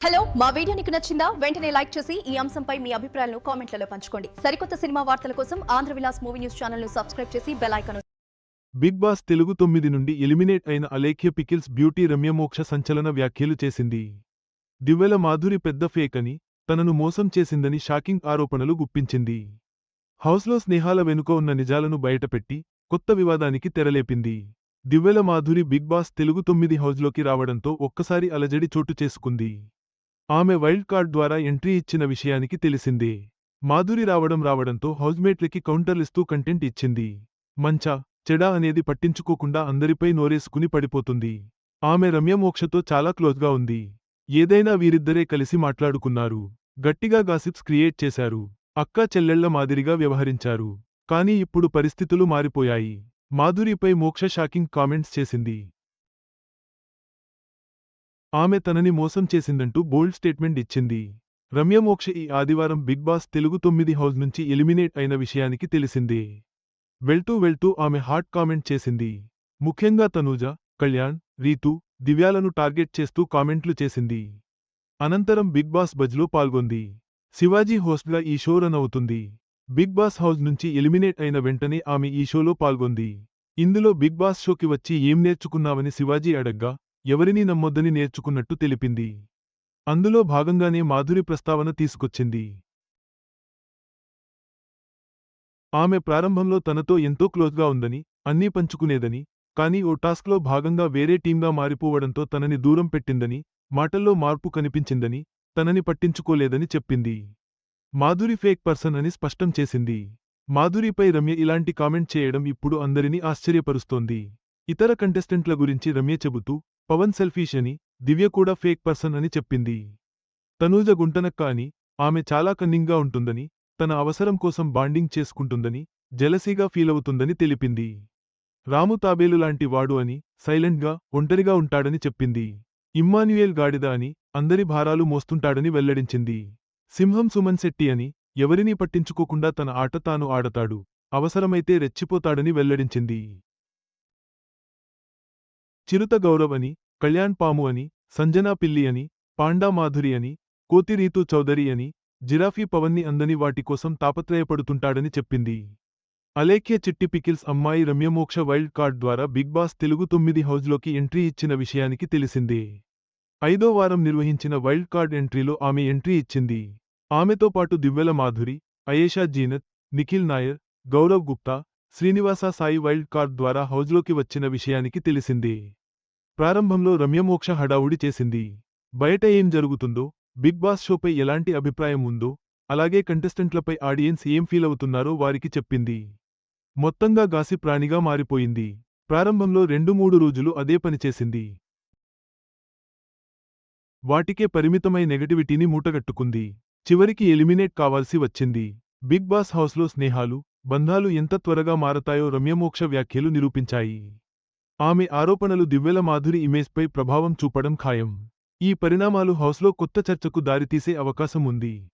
Hello మా video నీకు నచ్చిందా? వెంటనే లైక్ చేసి ఈ అంశంపై మీ అభిప్రాయాలను కామెంట్లలో పంచుకోండి. సరికొత్త సినిమా వార్తల కోసం ఆంధ్ర విలాస్ మూవీ న్యూస్ ఛానల్ను సబ్స్క్రైబ్ చేసి bell icon Bigg Boss Telugu తొమ్మిది నుండి ఎలిమినేట్ అయిన అలేఖ్య పికిల్స్ బ్యూటీ రమ్యమోక్ష సంచలన వ్యాఖ్యలు చేసింది. దివ్వెల మాధురి పెద్ద ఫేక్ అని తనను మోసం చేసిందని షాకింగ్ ఆరోపణలు గుప్పించింది. హౌస్లో స్నేహాల వెనుక ఉన్న నిజాలను బయటపెట్టి కొత్త వివాదానికి తెరలేపింది. దివ్వెల మాధురి బిగ్ బాస్ తెలుగు తొమ్మిది హౌస్లోకి రావడంతో ఒక్కసారి అలజడి చోటు చేసుకుంది. ఆమె వైల్డ్ కార్డ్ ద్వారా ఎంట్రీ ఇచ్చిన విషయానికి తెలిసిందే. మాధురి రావడం రావడంతో హౌస్మేట్లకి కౌంటర్లిస్తూ కంటెంట్ ఇచ్చింది. మంచా చెడా అనేది పట్టించుకోకుండా అందరిపై నోరేసుకుని పడిపోతుంది. ఆమె రమ్యమోక్షతో చాలా క్లోజ్గా ఉంది. ఏదైనా వీరిద్దరే కలిసి మాట్లాడుకున్నారు. గట్టిగా గాసిప్స్ క్రియేట్ చేశారు. అక్కా చెల్లెళ్ళ మాదిరిగా వ్యవహరించారు. కానీ ఇప్పుడు పరిస్థితులు మారిపోయాయి. మాధురిపై మోక్ష షాకింగ్ కామెంట్స్ చేసింది. ఆమె తనని మోసం చేసిందంటూ బోల్డ్ స్టేట్మెంట్ ఇచ్చింది. రమ్యమోక్ష ఈ ఆదివారం బిగ్ బాస్ తెలుగు తొమ్మిది హౌస్ నుంచి ఎలిమినేట్ అయిన విషయానికి తెలిసింది. వెళ్తూ వెళ్తూ ఆమె హాట్ కామెంట్ చేసింది. ముఖ్యంగా తనూజ కళ్యాణ్ రీతు దివ్యాలను టార్గెట్ చేస్తూ కామెంట్లు చేసింది. అనంతరం బిగ్ బాస్ బజ్లో పాల్గొంది. శివాజీ హోస్ట్గా ఈ షో రన్ అవుతుంది. బిగ్ బాస్ హౌస్ నుంచి ఎలిమినేట్ అయిన వెంటనే ఆమె ఈ షోలో పాల్గొంది. ఇందులో బిగ్ బాస్ షోకి వచ్చి ఏం నేర్చుకున్నావని శివాజీ అడగ్గా ఎవరినీ నమ్మొద్దని నేర్చుకున్నట్టు తెలిపింది. అందులో భాగంగానే మాధురి ప్రస్తావన తీసుకొచ్చింది. ఆమె ప్రారంభంలో తనతో ఎంతో క్లోజ్గా ఉందని అన్నీ పంచుకునేదని కానీ ఓ టాస్క్లో భాగంగా వేరే టీంగా మారిపోవడంతో తనని దూరం పెట్టిందని మాటల్లో మార్పు కనిపించిందని తనని పట్టించుకోలేదని చెప్పింది. మాధురి ఫేక్ పర్సన్ అని స్పష్టం చేసింది. మాధురిపై రమ్య ఇలాంటి కామెంట్ చేయడం ఇప్పుడు అందరినీ ఆశ్చర్యపరుస్తోంది. ఇతర కంటెస్టెంట్ల గురించి రమ్య చెబుతూ పవన్ సెల్ఫీష్ అని దివ్య కూడా ఫేక్ పర్సన్ అని చెప్పింది. తనూజ గుంటనక్క అని ఆమె చాలా కన్నింగ్గా ఉంటుందని తన అవసరం కోసం బాండింగ్ చేసుకుంటుందని జెలసీగా ఫీలవుతుందని తెలిపింది. రాము తాబేలు లాంటి వాడు అని సైలెంట్గా ఒంటరిగా ఉంటాడని చెప్పింది. ఇమ్మాన్యుయేల్ గాడిద అని అందరి భారాలు మోస్తుంటాడని వెల్లడించింది. సింహం సుమన్ శెట్టి అని ఎవరినీ పట్టించుకోకుండా తన ఆట తాను ఆడతాడు అవసరమైతే రెచ్చిపోతాడని వెల్లడించింది. చిరుత గౌరవ్ అని కళ్యాణ్ పాము అని సంజనా పిల్లి అని పాండా మాధురి అని కోతిరీతు చౌదరి అని జిరాఫీ పవన్ని అందని వాటి కోసం తాపత్రయపడుతుంటాడని చెప్పింది. అలేఖ్య చిట్టి పికిల్స్ అమ్మాయి రమ్యమోక్ష వైల్డ్ కార్డ్ ద్వారా బిగ్ బాస్ తెలుగు తొమ్మిది హౌజ్లోకి ఎంట్రీ ఇచ్చిన విషయానికి తెలిసిందే. ఐదో వారం నిర్వహించిన వైల్డ్ కార్డ్ ఎంట్రీలో ఆమె ఎంట్రీ ఇచ్చింది. ఆమెతో పాటు దివ్వెల మాధురి అయేషా జీనత్ నిఖిల్ నాయర్ గౌరవ్ గుప్తా శ్రీనివాస సాయి వైల్డ్ కార్డ్ ద్వారా హౌజ్లోకి వచ్చిన విషయానికి తెలిసిందే. ప్రారంభంలో రమ్యమోక్ష హడావుడి చేసింది. బయట ఏం జరుగుతుందో బిగ్ బాస్ షోపై ఎలాంటి అభిప్రాయం ఉందో అలాగే కంటెస్టెంట్లపై ఆడియన్స్ ఏం ఫీల్ అవుతున్నారో వారికి చెప్పింది. మొత్తంగా గాసి ప్రాణిగా మారిపోయింది. ప్రారంభంలో రెండు మూడు రోజులు అదే పనిచేసింది వాటికే పరిమితమై నెగటివిటీని మూటగట్టుకుంది. చివరికి ఎలిమినేట్ కావాల్సి వచ్చింది. బిగ్ బాస్ హౌస్లో స్నేహాలు బంధాలు ఎంత త్వరగా మారతాయో రమ్యమోక్ష వ్యాఖ్యలు నిరూపించాయి. ఆమె ఆరోపణలు దివ్వెల మాధురి ఇమేజ్పై ప్రభావం చూపడం ఖాయం. ఈ పరిణామాలు హౌస్లో కొత్త చర్చకు దారితీసే అవకాశం ఉంది.